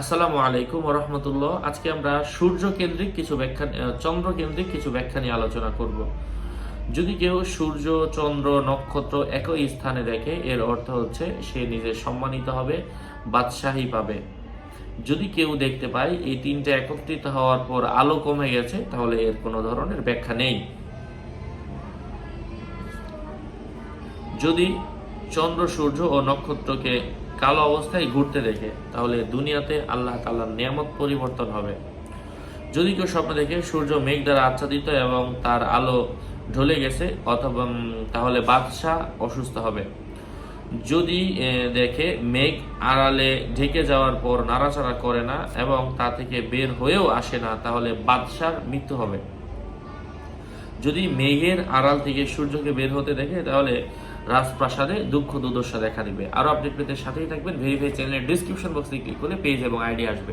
আসসালামু আলাইকুম রহমতুল্লাহ। আজকে আমরা সূর্য কেন্দ্রিক কিছু ব্যাখ্যা চন্দ্র কেন্দ্রিক কিছু ব্যাখ্যা নিয়ে আলোচনা করব। যদি কেউ সূর্য, চন্দ্র, নক্ষত্র একই স্থানে দেখে, এর অর্থ হচ্ছে সে নিজে সম্মানিত হবে, বাদশাহী পাবে। যদি কেউ দেখতে পায়, এই তিনটা একত্রিত হওয়ার পর আলো কমে গেছে, তাহলে এর কোনো ধরনের ব্যাখ্যা নেই। যদি চন্দ্র, সূর্য ও নক্ষত্রকে কালো অবস্থায় ঘুরতে দেখে, তাহলে দুনিয়াতে আল্লাহ তাআলার নিয়ামত পরিবর্তন হবে। যদি কেউ স্বপ্ন দেখে সূর্য মেঘ দ্বারা আচ্ছাদিত এবং তার আলো ঢলে গেছে, অথবা তাহলে বাদশাহ অসুস্থ হবে। যদি দেখে মেঘ আড়ালে ঢেকে যাওয়ার পর নাড়াচাড়া করে না এবং তা থেকে বের হয়েও আসে না, তাহলে বাদশার মৃত্যু হবে। যদি মেঘের আড়াল থেকে সূর্যকে বের হতে দেখে, তাহলে রাজপ্রাসাদে দুঃখ দুর্দশা দেখা দিবে। আরও আপডেট পেতে সাথেই থাকবেন ভেরিফাই চ্যানেলের ডিসক্রিপশন বক্সে ক্লিক করলে পেজ এবং আইডিয়া আসবে।